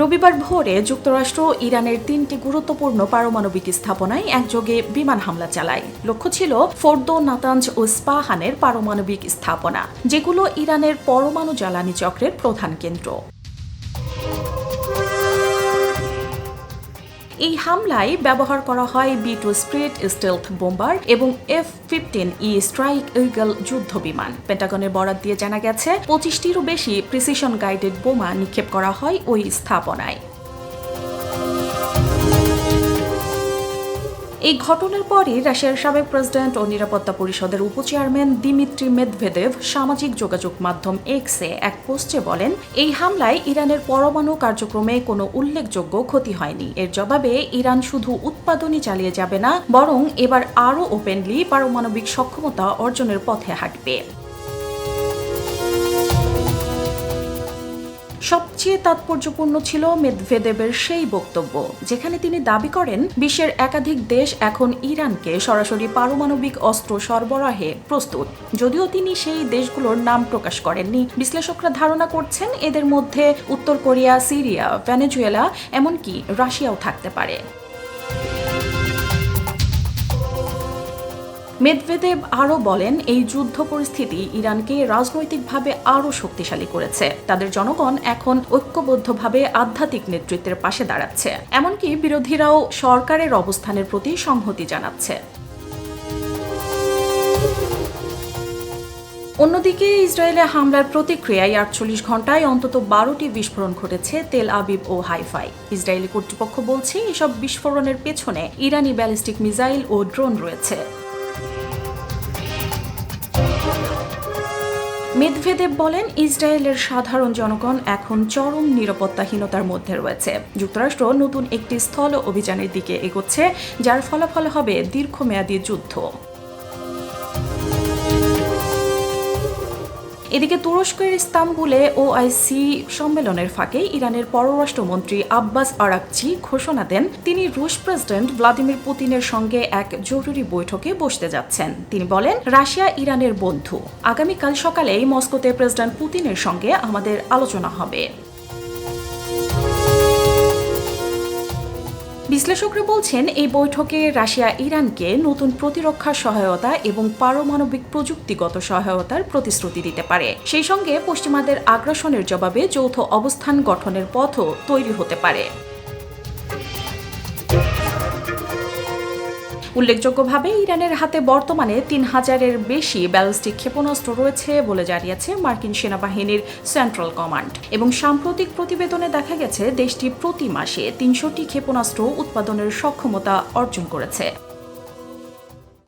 রবিবার ভোরে যুক্তরাষ্ট্র ইরানের তিনটি গুরুত্বপূর্ণ পারমাণবিক স্থাপনায় একযোগে বিমান হামলা চালায়। লক্ষ্য ছিল ফোর্দো নাতাঞ্জ ও স্পাহানের পারমাণবিক স্থাপনা, যেগুলো ইরানের পরমাণু জ্বালানি চক্রের প্রধান কেন্দ্র। এই হামলায় ব্যবহার করা হয় B two spirit stealth bomber এবং F fifteen E strike eagle যুদ্ধ বিমান। পেন্টাগনের বরাদ দিয়ে জানা গেছে, পঁচিশটিরও বেশি প্রিসিশন গাইডেড বোমা নিক্ষেপ করা হয় ওই স্থাপনায়। এই ঘটনার পরই রাশিয়ার সাবেক প্রেসিডেন্ট ও নিরাপত্তা পরিষদের উপচেয়ারম্যান দিমিত্রি মেদভেদেভ সামাজিক যোগাযোগ মাধ্যম এক্সে এক পোস্টে বলেন, এই হামলায় ইরানের পরমাণু কার্যক্রমে কোনো উল্লেখযোগ্য ক্ষতি হয়নি। এর জবাবে ইরান শুধু উৎপাদনই চালিয়ে যাবে না, বরং এবার আরও ওপেনলি পারমাণবিক সক্ষমতা অর্জনের পথে হাঁটবে। সবচেয়ে তাৎপর্যপূর্ণ ছিল মেদভেদেবের সেই বক্তব্য, যেখানে তিনি দাবি করেন, বিশ্বের একাধিক দেশ এখন ইরানকে সরাসরি পারমাণবিক অস্ত্র সরবরাহে প্রস্তুত। যদিও তিনি সেই দেশগুলোর নাম প্রকাশ করেননি। বিশ্লেষকরা ধারণা করছেন, এদের মধ্যে উত্তর কোরিয়া, সিরিয়া, ভেনেজুয়েলা, এমনকি রাশিয়াও থাকতে পারে। মেদভেদেব আরও বলেন, এই যুদ্ধ পরিস্থিতি ইরানকে রাজনৈতিকভাবে আরও শক্তিশালী করেছে। তাদের জনগণ এখন ঐক্যবদ্ধভাবে আধ্যাত্মিক নেতৃত্বের পাশে দাঁড়াচ্ছে। এমনকি বিরোধীরাও সরকারের অবস্থানের প্রতি সংহতি জানাচ্ছে। অন্যদিকে ইসরায়েলে হামলার প্রতিক্রিয়ায় আটচল্লিশ ঘন্টায় অন্তত বারোটি বিস্ফোরণ ঘটেছে তেল আবিব ও হাইফাই ইসরায়েলি কর্তৃপক্ষ বলছে, এসব বিস্ফোরণের পেছনে ইরানি ব্যালিস্টিক মিসাইল ও ড্রোন রয়েছে। মেদভেদেব বলেন, ইসরায়েলের সাধারণ জনগণ এখন চরম নিরাপত্তাহীনতার মধ্যে রয়েছে। যুক্তরাষ্ট্র নতুন একটি স্থল অভিযানের দিকে এগোচ্ছে, যার ফলাফল হবে দীর্ঘমেয়াদী যুদ্ধ। এদিকে তুরস্কের ইস্তাম্বুলে ওআইসি সম্মেলনের ফাঁকে ইরানের পররাষ্ট্রমন্ত্রী আব্বাস আরাকচি ঘোষণা দেন, তিনি রুশ প্রেসিডেন্ট ভ্লাদিমির পুতিনের সঙ্গে এক জরুরি বৈঠকে বসতে যাচ্ছেন। তিনি বলেন, রাশিয়া ইরানের বন্ধু। আগামীকাল সকালেই মস্কোতে প্রেসিডেন্ট পুতিনের সঙ্গে আমাদের আলোচনা হবে। বিশ্লেষকরা বলছেন, এই বৈঠকে রাশিয়া ইরানকে নতুন প্রতিরক্ষা সহায়তা এবং পারমাণবিক প্রযুক্তিগত সহায়তার প্রতিশ্রুতি দিতে পারে। সেই সঙ্গে পশ্চিমাদের আগ্রাসনের জবাবে যৌথ অবস্থান গঠনের পথও তৈরি হতে পারে। উল্লেখযোগ্যভাবে ইরানের হাতে বর্তমানে তিন হাজারের বেশি ব্যালিস্টিক ক্ষেপণাস্ত্র রয়েছে বলে জানিয়েছে মার্কিন সেনাবাহিনীর সেন্ট্রাল কমান্ড। এবং সাম্প্রতিক প্রতিবেদনে দেখা গেছে, দেশটি প্রতি মাসে তিনশোটি ক্ষেপণাস্ত্র উৎপাদনের সক্ষমতা অর্জন করেছে।